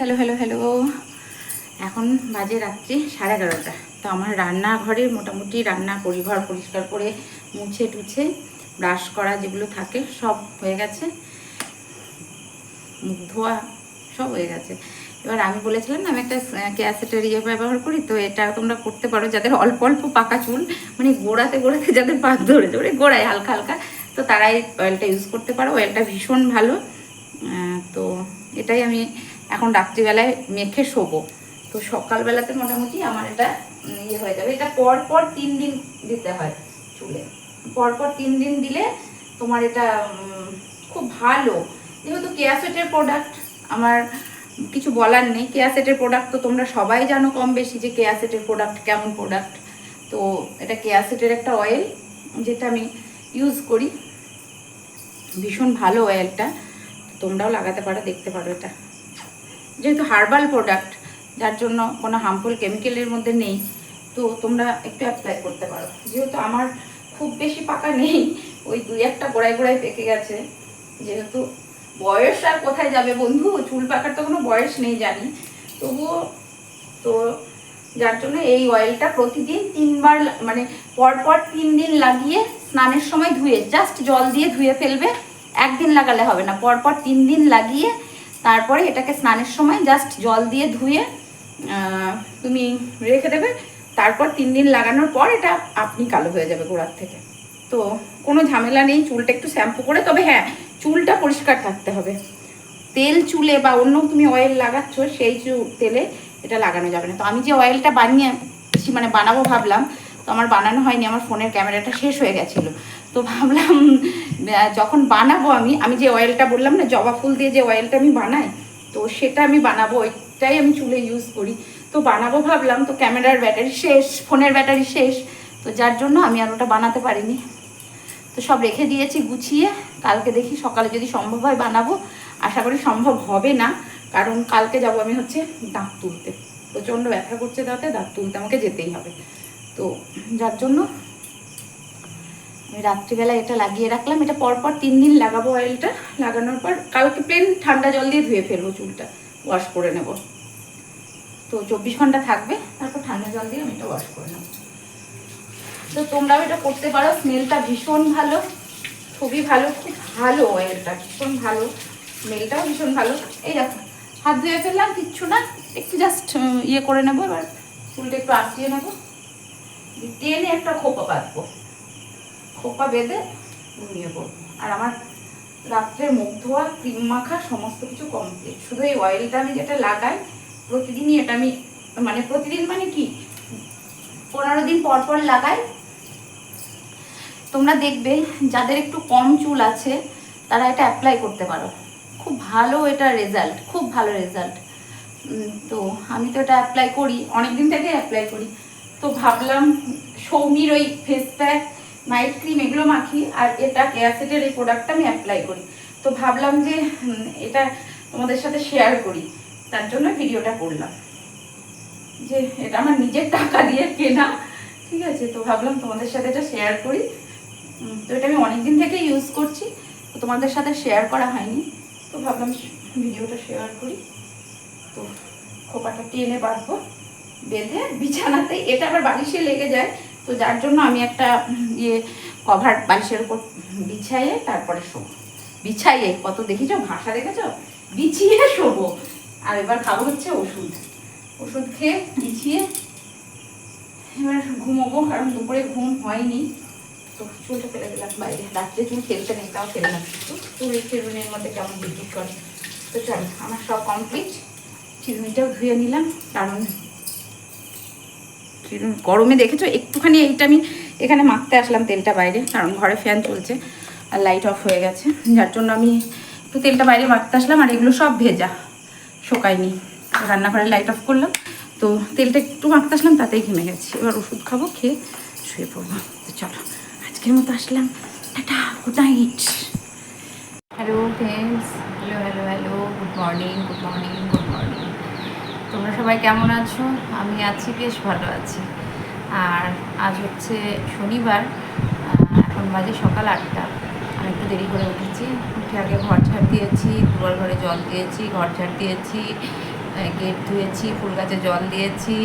Hello hello hello. এখন বাজে রাত্রি সাড়ে এগারোটা। তো আমার রান্নাঘরে মোটামুটি রান্না করি, ঘর পরিষ্কার করে মুছে টুছে ব্রাশ করা যেগুলো থাকে সব হয়ে গেছে। মুখ ধোয়া সব হয়ে গেছে। এবার আমি বলেছিলাম না, আমি একটা ক্যাসেটের ইয়ে ব্যবহার করি, তো এটা তোমরা করতে পারো যাদের অল্প অল্প পাকা চুল মানে গোড়াতে গোড়াতে যাদের পাক ধরে ধরে গোড়ায় হালকা হালকা, তো তারাই অয়েলটা ইউজ করতে পারো। অয়েলটা ভীষণ ভালো। তো এটাই আমি এখন রাত্রিবেলায় মেখে শোবো। তো সকালবেলাতে মোটামুটি আমার এটা ইয়ে হয়ে যাবে। এটা পর পর তিন দিন দিতে হয় চুলে। পর পর তিন দিন দিলে তোমার এটা খুব ভালো। যেহেতু কেয়াসেটের প্রোডাক্ট আমার কিছু বলার নেই। কেয়াসেটের প্রোডাক্ট তো তোমরা সবাই জানো কম বেশি যে কেয়াসেটের প্রোডাক্ট কেমন প্রোডাক্ট তো এটা কেয়াসেটের একটা অয়েল যেটা আমি ইউজ করি। ভীষণ ভালো অয়েলটা তোমরাও লাগাতে পারো, দেখতে পারো এটা। যেহেতু হার্বাল প্রোডাক্ট, যার জন্য কোনো হার্মফুল কেমিক্যালের মধ্যে নেই, তো তোমরা একটু অ্যাপ্লাই করতে পারো। যেহেতু আমার খুব বেশি পাকা নেই, ওই দুই একটা গোড়ায় গোড়ায় পেকে গেছে। যেহেতু বয়স আর কোথায় যাবে বন্ধু? চুল পাকার তো কোনো বয়স নেই জানি। তবুও তো যার জন্য এই অয়েলটা প্রতিদিন তিনবার মানে পরপর তিন দিন লাগিয়ে স্নানের সময় ধুয়ে জাস্ট জল দিয়ে ধুয়ে ফেলবে, একদিন লাগালে হবে না। পরপর তিন দিন লাগিয়ে তারপরে এটাকে স্নানের সময় জাস্ট জল দিয়ে ধুয়ে তুমি রেখে দেবে। তারপর তিন দিন লাগানোর পর এটা আপনি কালো হয়ে যাবে গোড়ার থেকে। তো কোনো ঝামেলা নেই, চুলটা একটু শ্যাম্পু করে, তবে হ্যাঁ চুলটা পরিষ্কার থাকতে হবে। তেল চুলে বা অন্য তুমি অয়েল লাগাচ্ছ, সেই তেলে এটা লাগানো যাবে না। তো আমি যে অয়েলটা বানিয়ে মানে বানাবো ভাবলাম, তো আমার বানানো হয়নি, আমার ফোনের ক্যামেরাটা শেষ হয়ে গেছিল। তো ভাবলাম যখন বানাবো আমি আমি যে অয়েলটা বললাম না, জবা ফুল দিয়ে যে অয়েলটা আমি বানাই, তো সেটা আমি বানাবো, ওইটাই আমি চুলে ইউজ করি। তো বানাবো ভাবলাম, তো ক্যামেরার ব্যাটারি শেষ ফোনের ব্যাটারি শেষ, তো যার জন্য আমি আর ওটা বানাতে পারিনি। তো সব রেখে দিয়েছি, গুছিয়ে, কালকে দেখি সকালে যদি সম্ভব হয় বানাবো। আশা করি সম্ভব হবে না, কারণ কালকে যাব আমি হচ্ছে দাঁত তুলতে। প্রচণ্ড ব্যথা করছে দাঁতে, দাঁত তুলতে আমাকে যেতেই হবে। তো যার জন্য আমি রাত্রিবেলা এটা লাগিয়ে রাখলাম। এটা পরপর তিন দিন লাগাবো অয়েলটা লাগানোর পর কালকে প্লেন ঠান্ডা জল দিয়ে ধুয়ে ফেলব চুলটা। ওয়াশ করে নেব। তো চব্বিশ ঘণ্টা থাকবে। তারপর ঠান্ডা জল দিয়ে আমি এটা ওয়াশ করে নেব। তো তোমরাও এটা করতে পারো। স্মেলটা ভীষণ ভালো। খুবই ভালো। খুব ভালো অয়েলটা ভীষণ ভালো। স্মেলটাও ভীষণ ভালো। এই দেখো, হাত ধুয়ে ফেললাম, কিচ্ছু না। একটু জাস্ট ইয়ে করে নেব এবার। চুলটা একটু আঁচিয়ে নেব। টেনে একটা খোপা বাঁধবো। খোপা বেঁধে ঘুমিয়ে পড়ব। আর আমার রাত্রে মুখ ধোয়া, ক্রিম মাখা, সমস্ত কিছু কমপ্লিট শুধু এই অয়েলটা আমি যেটা লাগাই, প্রতিদিনই এটা আমি মানে প্রতিদিন মানে কি? পনেরো দিন পর পর লাগাই। তোমরা দেখবে, যাদের একটু কম চুল আছে, তারা এটা অ্যাপ্লাই করতে পারো। খুব ভালো এটা রেজাল্ট খুব ভালো রেজাল্ট তো আমি তো এটা অ্যাপ্লাই করি অনেক দিন থেকে অ্যাপ্লাই করি। তো ভাবলাম সৌমির ওই ফেস প্যাক নাইট ক্রিম এগুলো মাখি আর এটা কেয়াসেটের এই প্রোডাক্টটা আমি অ্যাপ্লাই করি। তো ভাবলাম যে এটা তোমাদের সাথে শেয়ার করি। তার জন্য ভিডিওটা করলাম। যে এটা আমার নিজের টাকা দিয়ে কেনা, ঠিক আছে? তো ভাবলাম তোমাদের সাথে এটা শেয়ার করি। তো এটা আমি অনেক দিন থেকে ইউজ করছি। তো তোমাদের সাথে শেয়ার করা হয়নি। তো ভাবলাম ভিডিওটা শেয়ার করি। তো খোপাটা টেনে বাঁধবো, বেঁধে বিছানাতে এটা আবার বালিশে লেগে যায়। তো যার জন্য আমি একটা ইয়ে কভার বালিশের উপর বিছাইয়ে তারপরে শোবো। বিছাইয়ে কত দেখেছ? ভাষা দেখেছ? বিছিয়ে শোবো। আর এবার খাব হচ্ছে ওষুধ। ওষুধ খেয়ে বিছিয়ে এবার ঘুমোবো, কারণ দুপুরে ঘুম হয়নি। তো চুলটা ফেলে দিলাম বাইরে। রাত্রে চুল খেলতে নেই, তাও ফেললাম চুল চিরুনির মধ্যে কেমন বিদ্যুৎ করে। তো চল, আমার সব কমপ্লিট চিরুনিটাও ধুয়ে নিলাম, কারণ গরমে দেখেছ? একটুখানি এইটা আমি এখানে মাখতে আসলাম তেলটা বাইরে, কারণ ঘরে ফ্যান চলছে আর লাইট অফ হয়ে গেছে। যার জন্য আমি একটু তেলটা বাইরে মাখতে আসলাম আর এগুলো সব ভেজা, শোকায়নি। রান্নাঘরে লাইট অফ করলাম, তো তেলটা একটু মাখতে আসলাম, তাতেই ঘেমে গেছে। এবার ওষুধ খাব, খেয়ে শুয়ে পড়ব। তো চলো, আজকের মতো আসলাম। Tata good night hello friends hello hello hello good morning good morning তোমরা সবাই কেমন আছো? আমি আছি বেশ ভালো আছি। আর আজ হচ্ছে শনিবার এখন বাজে সকাল আটটা। আমি একটু দেরি করে উঠেছি। উঠে আগে ঘর ঝাড় দিয়েছি, দুয়ার ঘরে জল দিয়েছি, ঘর ঝাড় দিয়েছি গেট ধুয়েছি, ফুল গাছে জল দিয়েছি।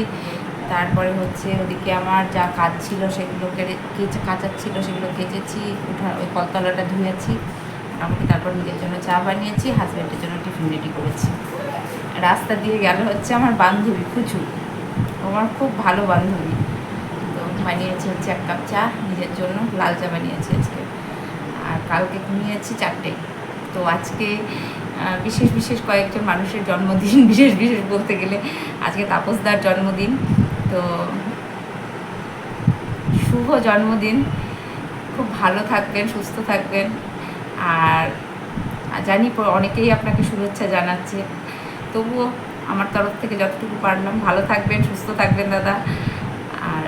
তারপরে হচ্ছে ওদিকে আমার যা কাজ ছিল সেগুলো কেচে কাচার ছিল সেগুলো কেচেছি, উঠা, ওই কলতলাটা ধুয়েছি। আমাকে তারপর নিজের জন্য চা বানিয়েছি হাজব্যান্ডের জন্য টিফিন রেডি করেছি। রাস্তা দিয়ে গেল হচ্ছে আমার বান্ধবী ও আমার খুব ভালো বান্ধবী। তো বানিয়েছি হচ্ছে এক কাপ চা নিজের জন্য, লাল চা বানিয়েছে আজকে। আর কালকে ঘুমিয়েছি চারটে। তো আজকে বিশেষ বিশেষ কয়েকজন মানুষের জন্মদিন, বিশেষ বিশেষ বলতে গেলে আজকে তাপসদার জন্মদিন। তো শুভ জন্মদিন। খুব ভালো থাকবেন, সুস্থ থাকবেন। আর জানি অনেকেই আপনাকে শুভেচ্ছা জানাচ্ছে। তবুও আমার তরফ থেকে যতটুকু পারলাম, ভালো থাকবেন, সুস্থ থাকবেন দাদা। আর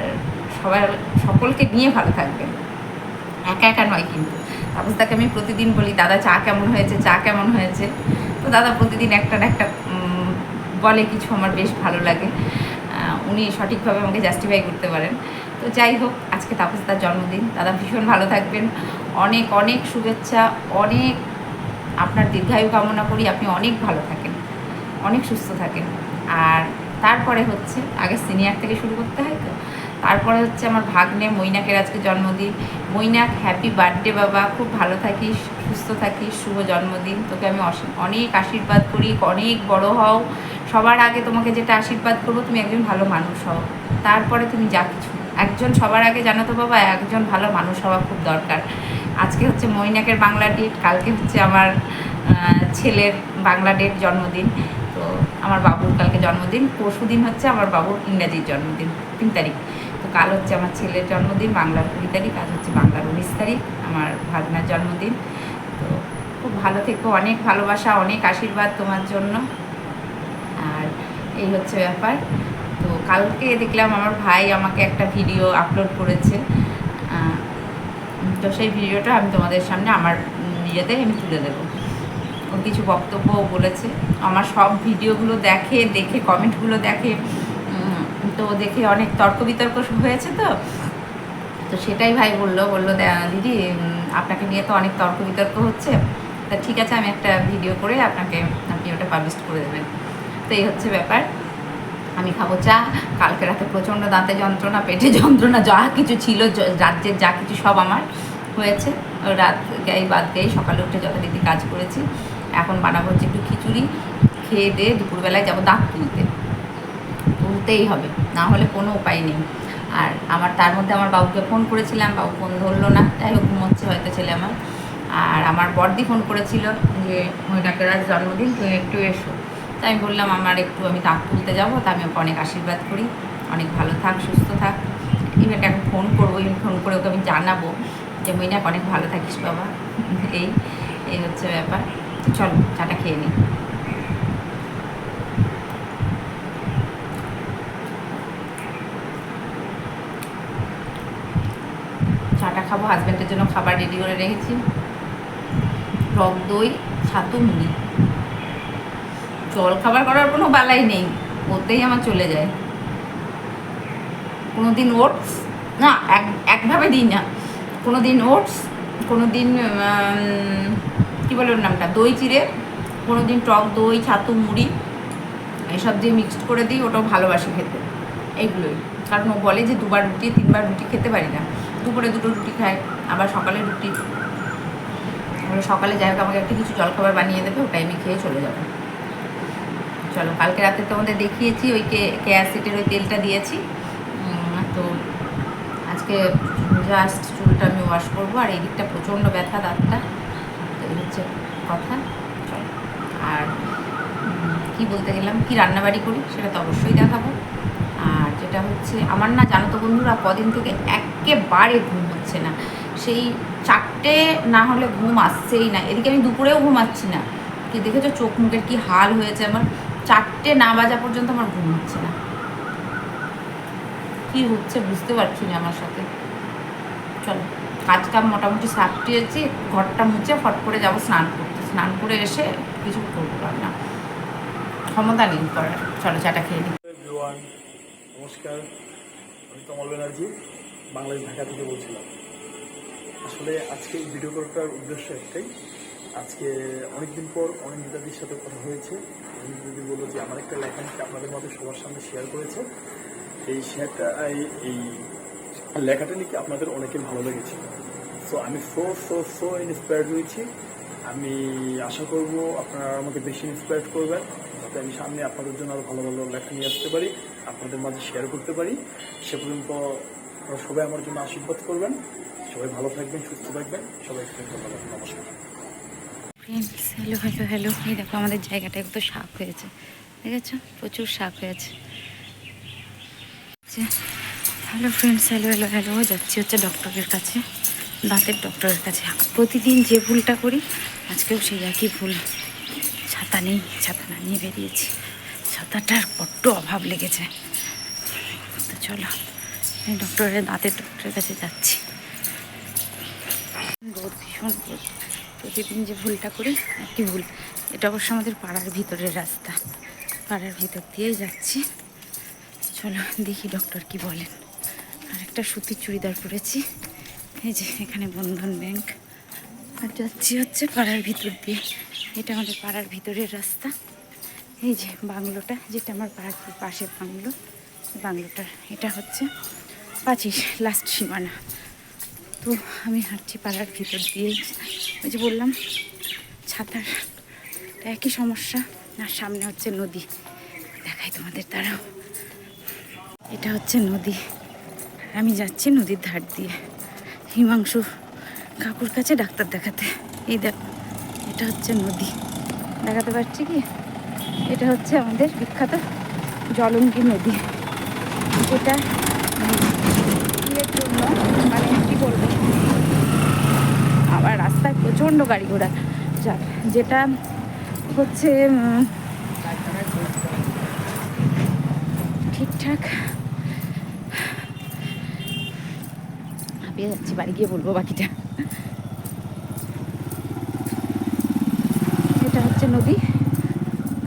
সবাই, সকলকে নিয়ে ভালো থাকবেন। একা একা নয় কিন্তু। তাপসদাকে আমি প্রতিদিন বলি, দাদা, চা কেমন হয়েছে? চা কেমন হয়েছে? তো দাদা প্রতিদিন একটা না একটা বলে কিছু আমার বেশ ভালো লাগে। উনি সঠিকভাবে আমাকে জাস্টিফাই করতে পারেন। তো যাই হোক, আজকে তাপস তাপসদার জন্মদিন। দাদা ভীষণ ভালো থাকবেন। অনেক অনেক শুভেচ্ছা, অনেক আপনার দীর্ঘায়ু কামনা করি। আপনি অনেক ভালো থাকেন। অনেক সুস্থ থাকেন আর তারপরে হচ্ছে, আগে সিনিয়র থেকে শুরু করতে হয় তো, তারপরে হচ্ছে আমার ভাগ্নে মৈনাকের আজকে জন্মদিন। মৈনাক হ্যাপি বার্থডে বাবা, খুব ভালো থাকিস, সুস্থ থাকিস, শুভ জন্মদিন। তোকে আমি অনেক আশীর্বাদ করি, অনেক বড় হও। সবার আগে তোমাকে যেটা আশীর্বাদ করব, তুমি একজন ভালো মানুষ হও। তারপরে তুমি যা কিছু। একজন সবার আগে, জানো তো বাবা, একজন ভালো মানুষ হওয়া খুব দরকার। আজকে হচ্ছে মৈনাকের বাংলা ডেট কালকে হচ্ছে আমার ছেলের বাংলা ডেট জন্মদিন। তো আমার বাবুর কালকে জন্মদিন, পরশু দিন হচ্ছে আমার বাবুর ইংরাজির জন্মদিন, তিন তারিখ। তো কাল হচ্ছে আমার ছেলের জন্মদিন, বাংলার কুড়ি তারিখ, আজ হচ্ছে বাংলার উনিশ তারিখ, আমার ভাগনার জন্মদিন। তো খুব ভালো থেকো, অনেক ভালোবাসা, অনেক আশীর্বাদ তোমার জন্য। আর এই হচ্ছে ব্যাপার। তো কালকে দেখলাম আমার ভাই আমাকে একটা ভিডিও আপলোড করেছে। তো সেই ভিডিওটা আমি তোমাদের সামনে, আমার নিজেদের আমি তুলে দেবো। ওর কিছু বক্তব্য বলেছে। আমার সব ভিডিওগুলো দেখে দেখে, কমেন্টগুলো দেখে তো দেখে অনেক তর্ক বিতর্ক হয়েছে তো। তো সেটাই ভাই বলল বলল দিদি আপনাকে নিয়ে তো অনেক তর্ক বিতর্ক হচ্ছে। তা ঠিক আছে, আমি একটা ভিডিও করে আপনাকে, আপনি ওটা পাবলিশ করে দেবেন। তো এই হচ্ছে ব্যাপার। আমি খাব চা। কালকে রাতে প্রচণ্ড দাঁতে যন্ত্রণা, পেটে যন্ত্রণা, যা কিছু ছিল রাজ্যের যা কিছু সব আমার হয়েছে। রাত গাই বাদ গাই সকালে উঠে যথারীতি কাজ করেছি। এখন বানাবো হচ্ছে একটু খিচুড়ি, খেয়ে দিয়ে দুপুরবেলায় যাব দাঁত তুলতে। তুলতেই হবে, না হলে কোনো উপায় নেই। আর আমার, তার মধ্যে আমার বাবুকে ফোন করেছিলাম, বাবু ফোন ধরলো না, যাই হোক ঘুমোচ্ছে হয়তো ছেলে আমার। আর আমার বর্দি ফোন করেছিল যে মহিলাকের আজ জন্মদিন, তুমি একটু এসো। তাই আমি বললাম, আমার একটু আমি দাঁত তুলতে যাব, তা আমি ওকে অনেক আশীর্বাদ করি। অনেক ভালো থাক, সুস্থ থাক। ইভেন এখন ফোন করব ইভেন ফোন করে ওকে আমি জানাব যে মইনাক অনেক ভালো থাকিস বাবা। এই এই হচ্ছে ব্যাপার। চলো, চাটা খেয়ে নিই চাটা খাব হাজব্যান্ডের জন্য খাবার রেডি করে রেখেছি। টক দই, ছাতু, মুড়ি। জল খাবার করার কোনো বালাই নেই, ওতেই আমার চলে যায়। কোনো দিন ওটস না, এক, একভাবে দিই না। কোনো দিন ওটস কোনো দিন কী বলে ওর নামটা? দই চিড়ে কোনো দিন টক দই, ছাতু, মুড়ি, এসব দিয়ে মিক্সড করে দিই, ওটাও ভালোবাসি খেতে এইগুলোই কারণ ও বলে যে দুবার রুটি, তিনবার রুটি খেতে পারি না। দুপুরে দুটো রুটি খায়, আবার সকালে রুটি। সকালে যাই হোক, আমাকে একটা কিছু জলখাবার বানিয়ে দেবে ওটাই আমি খেয়ে চলে যাব। চলো, কালকে রাতে তোমাদের দেখিয়েছি, ওই কে কেয়াসিটের ওই তেলটা দিয়েছি। তো আজকে জাস্ট চুলটা আমি ওয়াশ করব, আর এই দিকটা প্রচণ্ড ব্যথা, দাঁতটা। এই হচ্ছে কথা। আর কি বলতে গেলাম, কি রান্নাবাড়ি করি সেটা তো অবশ্যই দেখাবো। আর যেটা হচ্ছে, আমার না জানো তো বন্ধুরা, কদিন থেকে একেবারে ঘুম হচ্ছে না। সেই চারটে না হলে ঘুম আসছেই না। এদিকে আমি দুপুরেও ঘুমাচ্ছি না। কি দেখেছ, চোখ মুখের কি হাল হয়েছে আমার। চারটে না বাজা পর্যন্ত আমার ঘুম হচ্ছে না। কি হচ্ছে বুঝতে পারছি না আমার সাথে। চলো। কাজ কাম মোটামুটি সাপটিয়েছি ঘরটা মুছে ফট করে যাব স্নান করতে। স্নান করে এসে কিছু করব না ক্ষমতা নেই করার। চলো চাটা খেয়ে নমস্কার। আমি তমল ব্যানার্জি, বাংলাদেশ ঢাকা থেকে বলছিলাম। আসলে আজকে এই ভিডিও করার উদ্দেশ্য একটাই। আজকে অনেকদিন পর অনিন্দিতাদির সাথে কথা হয়েছে। অনিন্দিতাদি বলল যে আমার একটা লেখা আপনাদের মধ্যে সবার সামনে শেয়ার করেছে। এই শেয়ারটা এই লেখাটা নাকি আপনাদের অনেকের ভালো লেগেছে। সো আমি সো সো সো ইন্সপায়ার্ড হয়েছি। আমি আশা করব আপনারা আমাকে বেশি ইন্সপায়ার্ড করবেন। যাতে আমি সামনে আপনাদের জন্য আরও ভালো ভালো লেখা নিয়ে আসতে পারি, আপনাদের মাঝে শেয়ার করতে পারি। সে পর্যন্ত আপনারা সবাই আমার জন্য আশীর্বাদ করবেন। সবাই ভালো থাকবেন, সুস্থ থাকবেন। সবাইকে ধন্যবাদ, নমস্কার। ফ্রেন্ডস হ্যালো হ্যালো হ্যালো এই দেখো আমাদের জায়গাটা কত শাক হয়েছে। দেখেছ? প্রচুর শাক হয়েছে। Hello friends hello hello hello যাচ্ছি হচ্ছে ডক্টরের কাছে, দাঁতের ডক্টরের কাছে। প্রতিদিন যে ভুলটা করি, আজকেও সেই একই ভুল। ছাতা নেই, ছাতা না নিয়ে বেরিয়েছি। ছাতাটার বড্ড অভাব লেগেছে। তো চলো ডক্টরের দাঁতের ডক্টরের কাছে যাচ্ছি। ভীষণ প্রতিদিন যে ভুলটা করি, একই ভুল। এটা অবশ্য আমাদের পাড়ার ভিতরের রাস্তা। পাড়ার ভিতর দিয়েই যাচ্ছি। চলো দেখি ডক্টর কি বলেন। আর একটা সুতির চুড়িদার পরেছি। এই যে এখানে বন্ধন ব্যাংক। আর যাচ্ছি হচ্ছে পাড়ার ভিতর দিয়ে। এটা আমাদের পাড়ার ভিতরের রাস্তা। এই যে বাংলোটা, যেটা আমার পাড়ার পাশের বাংলো। বাংলোটার এটা হচ্ছে পাঁচিশ লাস্ট সীমানা। তো আমি হাঁটছি পাড়ার ভিতর দিয়ে। ওই যে বললাম, ছাতার একই সমস্যা। আর সামনে হচ্ছে নদী। দেখাই তোমাদের তারাও এটা হচ্ছে নদী। আমি যাচ্ছি নদীর ধার দিয়ে। হিমাংশু, কাকুর কাছে ডাক্তার দেখাতে। এই দেখো, এটা হচ্ছে নদী। দেখাতে পারছি কি? এটা হচ্ছে আমাদের বিখ্যাত জলঙ্গি নদী। যেটা মানে কি বলব? আবার রাস্তায় প্রচণ্ড গাড়ি ঘোড়া যেটা হচ্ছে ঠিকঠাক হাঁপিয়ে যাচ্ছি, বাড়ি গিয়ে বলব বাকিটা। এটা হচ্ছে নদী।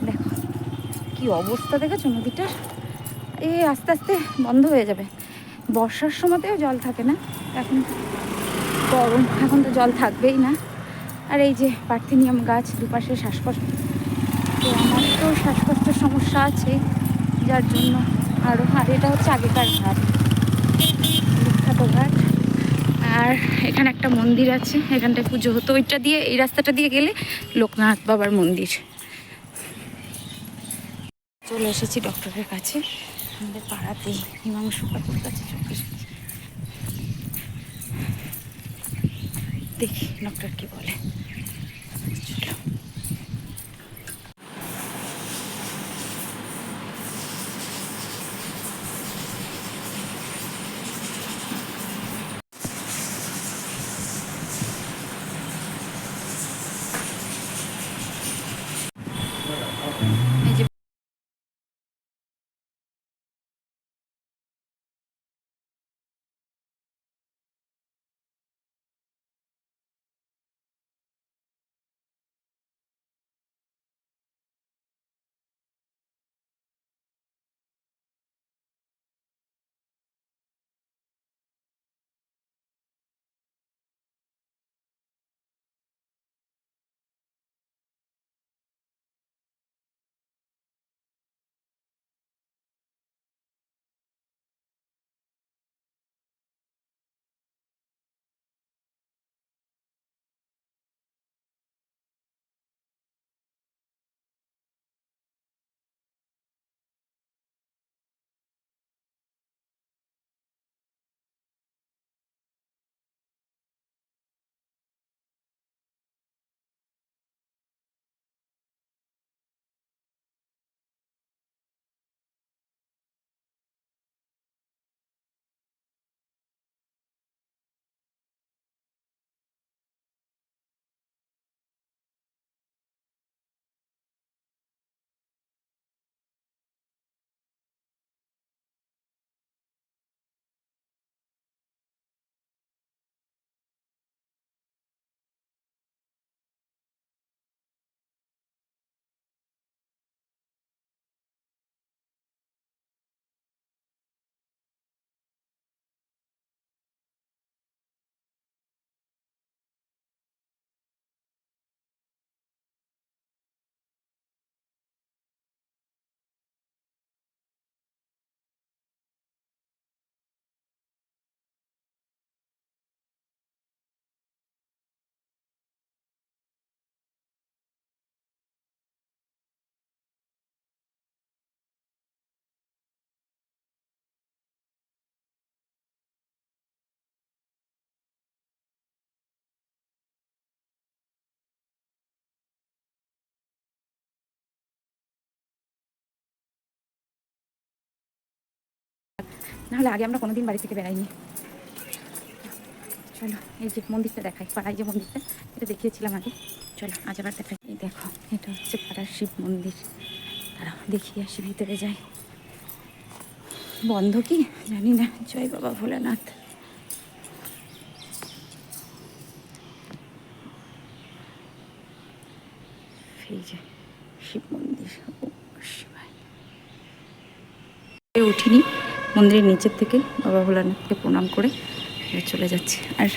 দেখো, কি অবস্থা দেখেছ নদীটার এ, আস্তে আস্তে বন্ধ হয়ে যাবে। বর্ষার সময়তেও জল থাকে না, এখন গরম, এখন তো জল থাকবেই না। আর এই যে পার্থিনিয়াম গাছ দুপাশে শ্বাসকষ্ট, তো আমার তো শ্বাসকষ্টের সমস্যা আছে, যার জন্য আরও আর এটা হচ্ছে আগেকার ঘাট, বিখ্যাত ঘাট। আর এখানে একটা মন্দির আছে, এখানটায় পুজো হতো। ওইটা দিয়ে, এই রাস্তাটা দিয়ে গেলে লোকনাথ বাবার মন্দির। চলে এসেছি ডক্টরের কাছে। আমাদের পাড়াতে হিমাংশু কাকুর কাছে দেখি ডক্টর কি বলে। চলো। নাহলে আগে আমরা কোনোদিন বাড়ি থেকে বেড়াইনি। চলো, এই যে মন্দিরটা দেখাই, পাড়ায় যে মন্দিরটা, এটা দেখিয়েছিলাম আগে। চলো, আজ আবার দেখাই। এই দেখো, এটা হচ্ছে পাড়ার শিব মন্দির। তারা দেখিয়ে আসি, ভিতরে যাই। বন্ধ কি? জানি না। জয় বাবা ভোলানাথ। যে শিব মন্দির উঠিনি। মন্দিরের নিচের থেকে বাবা ভোলানাথকে প্রণাম করে চলে যাচ্ছি। আর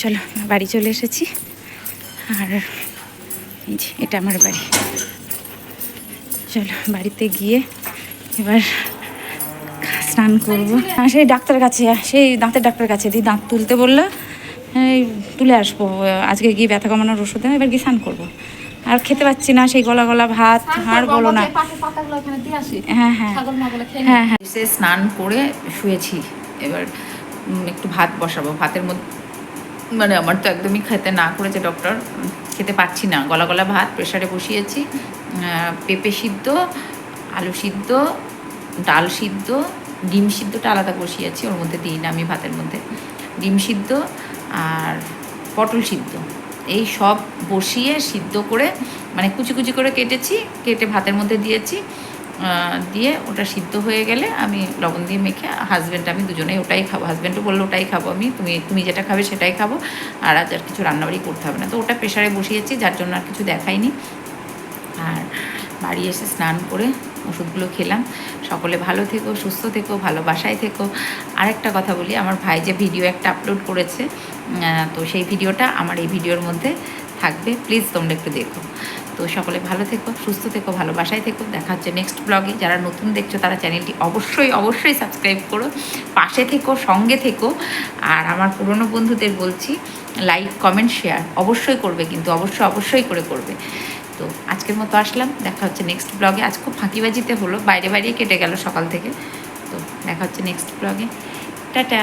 চলো বাড়ি চলে এসেছি। আর এই যে এটা আমার বাড়ি। চলো বাড়িতে গিয়ে এবার স্নান করব। হ্যাঁ সেই ডাক্তার কাছে সেই দাঁতের ডাক্তার কাছে দিয়ে দাঁত তুলতে বলল এই তুলে আসব আজকে গিয়ে ব্যথা কমানোর ওষুধ দেয় এবার গিয়ে স্নান করব। আর খেতে পাচ্ছি না সেই গলা গলা ভাত আর বলো না। হ্যাঁ হ্যাঁ। হ্যাঁ হ্যাঁ। স্নান করে শুয়েছি। এবার একটু ভাত বসাবো। ভাতের মধ্যে মানে আমার তো একদমই খেতে না করেছে ডক্টর খেতে পাচ্ছি না। গলা গলা ভাত প্রেশারে বসিয়েছি। পেঁপে সিদ্ধ, আলু সিদ্ধ, ডাল সিদ্ধ, ডিম সিদ্ধটা আলাদা বসিয়েছি, ওর মধ্যে দিই না আমি ভাতের মধ্যে। ডিম সিদ্ধ আর পটল সিদ্ধ। এই সব বসিয়ে সিদ্ধ করে মানে কুচি কুচি করে কেটেছি, কেটে ভাতের মধ্যে দিয়েছি। দিয়ে ওটা সিদ্ধ হয়ে গেলে আমি লবণ দিয়ে মেখে হাজব্যান্ড আমি দুজনেই ওটাই খাব। হাজব্যান্ডও বলল, ওটাই খাব আমি, তুমি তুমি যেটা খাবে সেটাই খাব। আর আজ আর কিছু রান্নাবাড়ি করতে হবে না। তো ওটা প্রেশারে বসিয়েছি, যার জন্য আর কিছু দেখাইনি। আর বাড়ি এসে স্নান করে ওষুধগুলো খেলাম। সকলে ভালো থেকো, সুস্থ থেকো, ভালোবাসায় থেকো। আরেকটা কথা বলি, আমার ভাই যে ভিডিও একটা আপলোড করেছে তো সেই ভিডিওটা আমার এই ভিডিওর মধ্যে থাকবে। প্লিজ তোমরা একটু দেখো। তো সকলে ভালো থেকো, সুস্থ থেকো, ভালোবাসায় থেকো। দেখা হচ্ছে নেক্সট ব্লগে যারা নতুন দেখছ, তারা চ্যানেলটি অবশ্যই অবশ্যই সাবস্ক্রাইব করো। পাশে থেকো, সঙ্গে থেকো। আর আমার পুরনো বন্ধুদের বলছি লাইক কমেন্ট শেয়ার অবশ্যই করবে কিন্তু, অবশ্যই অবশ্যই করে করবে। তো আজকের মতো আসলাম। দেখা হচ্ছে নেক্সট ব্লগে আজ খুব ফাঁকিবাজিতে হলো, বাইরে বাইরে কেটে গেল সকাল থেকে। তো দেখা হচ্ছে নেক্সট ব্লগে টাটা!